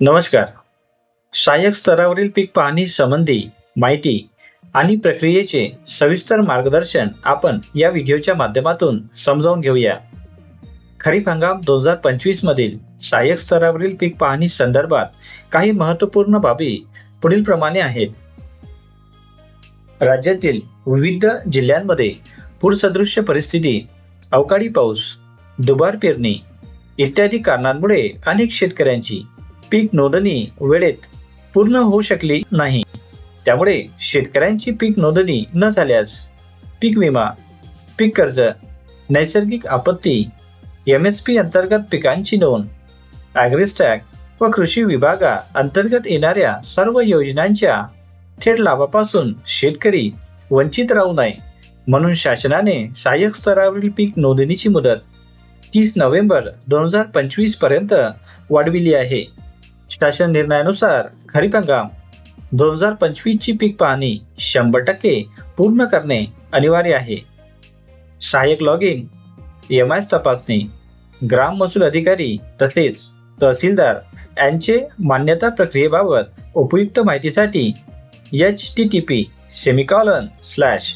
नमस्कार. सहाय्यक स्तरावरील पीक पाहणी संबंधी माहिती आणि प्रक्रियेचे सविस्तर मार्गदर्शन आपण या व्हिडिओच्या माध्यमातून समजावून घेऊया. खरीप हंगाम दोन हजार पंचवीस मधील सहाय्यक स्तरावरील पीक पाहणी संदर्भात काही महत्त्वपूर्ण बाबी पुढील प्रमाणे आहेत. राज्यातील विविध जिल्ह्यांमध्ये पूरसदृश्य परिस्थिती अवकाळी पाऊस दुबार पेरणी इत्यादी कारणांमुळे अनेक शेतकऱ्यांची पीक नोंदणी वेळेत पूर्ण होऊ शकली नाही. त्यामुळे शेतकऱ्यांची पीक नोंदणी न झाल्यास पीक विमा पीक कर्ज नैसर्गिक आपत्ती एम एस पी अंतर्गत पिकांची नोंद ॲग्रिस्टॅग व कृषी विभागा अंतर्गत येणाऱ्या सर्व योजनांच्या थेट लाभापासून शेतकरी वंचित राहू नये म्हणून शासनाने सहाय्यक स्तरावरील पीक नोंदणीची मुदत तीस नोव्हेंबर दोन हजार पंचवीसपर्यंत वाढविली आहे. शासन निर्णयानुसार खरीप हंगाम दोन हजार पंचवीसची पीक पाहणी शंभर टक्के पूर्ण करणे अनिवार्य आहे. सहाय्यक लॉग इन एम आय तपासणी ग्राम महसूल अधिकारी तसेच तहसीलदार यांचे मान्यता प्रक्रियेबाबत उपयुक्त माहितीसाठी H T T P semicolon slash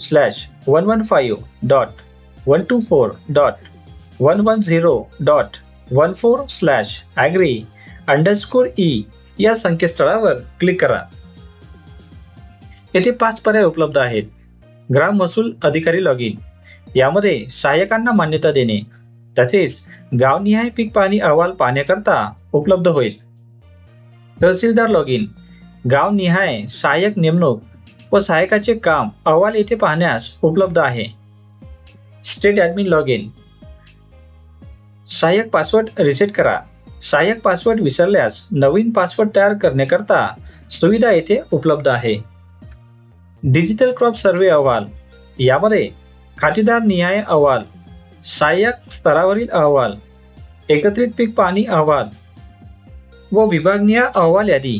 slash one one five dot one two four dot one one zero dot one four slash agri underscore E या संकेतस्थळावर क्लिक करा. येथे पाच पर्याय उपलब्ध आहेत. ग्राम महसूल अधिकारी लॉग इन यामध्ये सहाय्यकांना मान्यता देणे. तसेच गावनिहाय पीक पाणी अहवाल पाहण्याकरता उपलब्ध होईल. तहसीलदार लॉग इन गावनिहाय सहाय्यक नेमणूक व सहायकाचे काम अहवाल येथे पाहण्यास उपलब्ध आहे. स्टेट ॲडमिन लॉग इन सहाय्यक पासवर्ड रिसेट करा. सहाय्यक पासवर्ड विसरल्यास नवीन पासवर्ड तयार करण्याकरता सुविधा येथे उपलब्ध आहे. डिजिटल क्रॉप सर्वे अहवाल. यामध्ये खातेदार निहाय अहवाल सहाय्यक स्तरावरील अहवाल एकत्रित पीक पाणी अहवाल व विभागनीय अहवाल यादी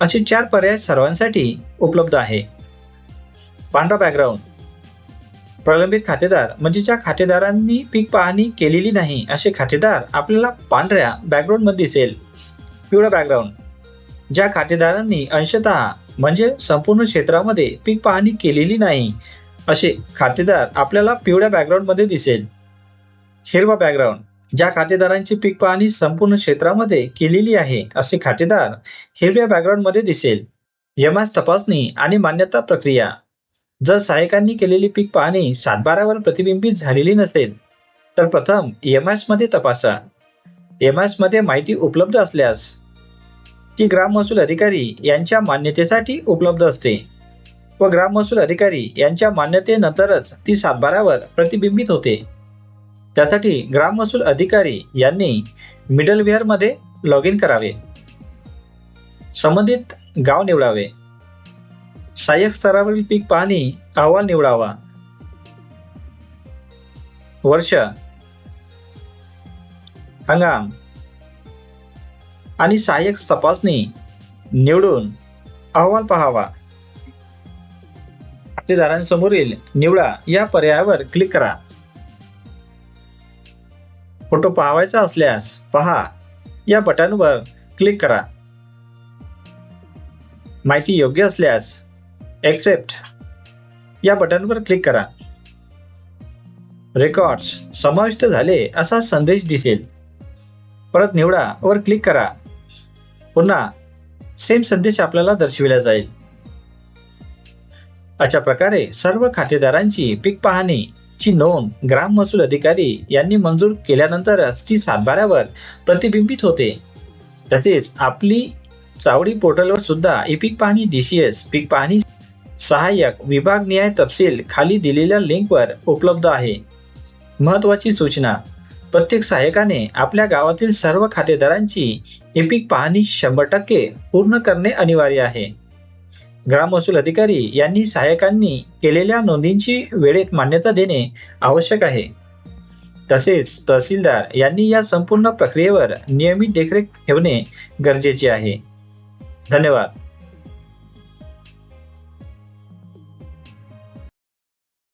असे चार पर्याय सर्वांसाठी उपलब्ध आहे. पांढरा बॅकग्राऊंड प्रलंबित खातेदार म्हणजे ज्या खातेदारांनी पीक पाहणी केलेली नाही असे खातेदार आपल्याला पांढऱ्या बॅकग्राऊंडमध्ये दिसेल. पिवळा बॅकग्राऊंड ज्या खातेदारांनी अंशतः म्हणजे संपूर्ण क्षेत्रामध्ये पीक पाहणी केलेली नाही असे खातेदार आपल्याला पिवळ्या बॅकग्राऊंडमध्ये दिसेल. हिरवा बॅकग्राऊंड ज्या खातेदारांची पीक पाहणी संपूर्ण क्षेत्रामध्ये केलेली आहे असे खातेदार हिरव्या बॅकग्राऊंडमध्ये दिसेल. यमास तपासणी आणि मान्यता प्रक्रिया. जर सहाय्यकांनी केलेली पीक पाहणी सातबारावर प्रतिबिंबित झालेली नसेल तर प्रथम एममध्ये तपासा. एममध्ये माहिती उपलब्ध असल्यास ती ग्राम महसूल अधिकारी यांच्या मान्यतेसाठी उपलब्ध असते व ग्राम महसूल अधिकारी यांच्या मान्यतेनंतरच ती सातबारावर प्रतिबिंबित होते. त्यासाठी ग्राम महसूल अधिकारी यांनी मिडलवेअरमध्ये लॉग इन करावे. संबंधित गाव निवडावे. सहाय्यक स्तरावरील पीक पाहणी अहवाल निवडावा. वर्ष. हंगाम आणि सहाय्यक तपासणी निवडून अहवाल पहावा. खातेदारांसमोरील निवडा या पर्यायावर क्लिक करा. फोटो पाहावायचा असल्यास पहा या बटनवर क्लिक करा. माहिती योग्य असल्यास एक्सेप्ट या बटनवर क्लिक करा. रेकॉर्ड्स समाविष्ट झाले असा संदेश दिसेल. परत निवडा वर क्लिक करा. पुन्हा सेम संदेश आपल्याला दर्शविला जाईल. अशा प्रकारे सर्व खातेदारांची पीक पाहणी ची नोंद ग्राम महसूल अधिकारी यांनी मंजूर केल्यानंतरच ती सातबाऱ्यावर प्रतिबिंबित होते. तसेच आपली चावडी पोर्टलवर सुद्धा ई पीक पाहणी डी सी एस पीक पाहणी सहाय्यक विभाग न्याय तपशील खाली दिलेल्या लिंकवर उपलब्ध आहे. महत्त्वाची सूचना प्रत्येक सहाय्यकाने आपल्या गावातील सर्व खातेदारांची एपिक पाहणी शंभर टक्के पूर्ण करणे अनिवार्य आहे. ग्राम महसूल अधिकारी यांनी सहाय्यकांनी केलेल्या नोंदींची वेळेत मान्यता देणे आवश्यक आहे. तसेच तहसीलदार यांनी या संपूर्ण प्रक्रियेवर नियमित देखरेख ठेवणे गरजेचे आहे. धन्यवाद.